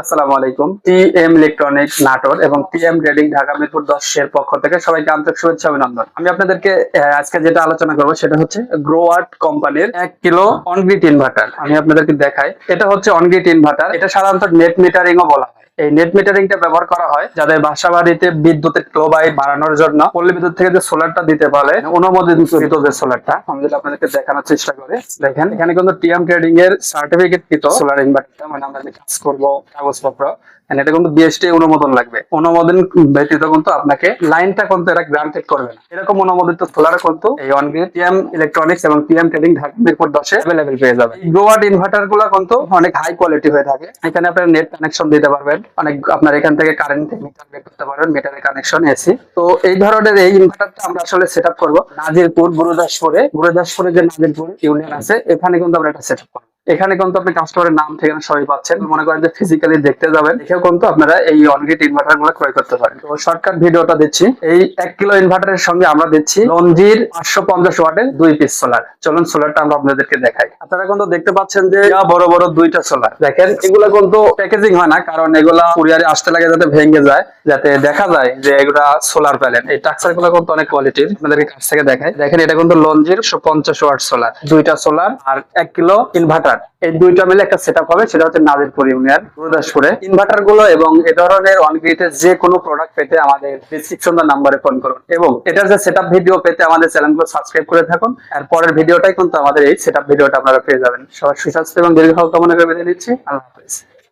আসসালামু আলাইকুম। T M electronic Natore এবং T M trading Dhaka Mirpur দশের পক্ষ থেকে সবাইকে আন্তরিক শুভেচ্ছা, অভিনন্দন। আমি আপনাদেরকে আজকে যেটা আলোচনা করব সেটা হচ্ছে গ্রোয়ার্ট কোম্পানির এক কিলো অনগ্রিড ইনভার্টার আমি আপনাদেরকে দেখাই। এটা হচ্ছে অনগ্রিড ইনভার্টার এটা সাধারণত নেট মিটারিং ও বলা হয়। এই নেট মিটারিংটা ব্যবহার করা হয়, যাদের বাসা বাড়িতে বিদ্যুতের ক্লোবাই বাড়ানোর জন্য। পল্লী বিদ্যুৎ থেকে যে সোলারটা দিতে পারে, অনুমোদিত সোলারটা আমি যদি আপনাদেরকে দেখানোর চেষ্টা করি। দেখেন, এখানে কিন্তু টিএম ট্রেডিং এর সার্টিফিকেট কৃত সোলার ইনভার্টার মানে আমরা কাজ করব, কাগজপত্র এটা কিন্তু বিএসটি অনুমোদন লাগবে। অনুমোদন ব্যতীত কিন্তু আপনাকে লাইনটা কিন্তু এরা গ্রান্টেড করবে না। এরকম অনুমোদিত সোলার কিন্তু এই অনগ্রিড টিএম ইলেকট্রনিক্স এবং টিএম ট্রেডিং মিরপুর দশে অ্যাভেলেবেল পেয়ে যাবে গ্রোয়ার্ড ইনভার্টারগুলো কিন্তু অনেক হাই কোয়ালিটি হয়ে থাকে। এখানে আপনার নেট কানেকশন দিতে পারবেন। অনেক আপনার এখান থেকে কারেন্ট মিটার বের করতে পারবেন মিটারের কানেকশন এসি তো এই ধরনের এই ইনভার্টারটা আমরা আসলে সেট আপ করব। নাজিরপুর, গুরুদাসপুরে গুরুদাসপুরে যে নাজিরপুর ইউনিয়ন আছে, এখানে কিন্তু আমরা এটা সেট আপ করব। এখানে কিন্তু আপনি কাস্টমারের নাম, ঠিকানা সবই পাচ্ছেন। মনে করেন যে ফিজিক্যালি দেখতে যাবেন, দেখেও কিন্তু আপনারা এই অনগ্রিড ইনভার্টারগুলো ক্রয় করতে পারেন। তো শর্টকাট ভিডিওটা দিচ্ছি। এই এক কিলো ইনভার্টারের সঙ্গে আমরা দিচ্ছি লঞ্জির পাঁচশো পঞ্চাশ ওয়াটের দুই পিস সোলার চলুন সোলারটা আমরা আপনাদেরকে দেখাই। আপনারা কিন্তু দেখতে পাচ্ছেন যে বড় বড় দুইটা সোলার দেখেন, এগুলা কিন্তু প্যাকেজিং হয় না, কারণ এগুলা কুরিয়ারে আসতে লাগে যাতে ভেঙে যায়, যাতে দেখা যায় যে এগুলা সোলার প্যানেল এই টাক্সারগুলো কিন্তু অনেক কোয়ালিটির আপনাদেরকে কাছ থেকে দেখায় দেখেন, এটা কিন্তু লঞ্জির পঞ্চাশ ওয়াট সোলার দুইটা সোলার আর এক কিলো ইনভার্টার এই দুইটা মিলে একটা সেট হবে, সেটা হচ্ছে নাজিরপুর ইউনিয়ন গুরুদাসপুরে। ইনভার্টারগুলো এবং এ ধরনের অনগ্রিটের যে কোনো প্রোডাক্ট পেতে আমাদের ডিসক্রিপশন নাম্বারে ফোন করুন। এবং এটার যে সেটআপ ভিডিও পেতে আমাদের চ্যানেলগুলো সাবস্ক্রাইব করে থাকুন। আর পরের ভিডিওটাই কিন্তু আমাদের এই সেটআপ ভিডিওটা আপনারা পেয়ে যাবেন। সবার সুস্বাস্থ্য এবং দীর্ঘ কামনা করে বেঁধে নিচ্ছি। আল্লাহ হাফেজ।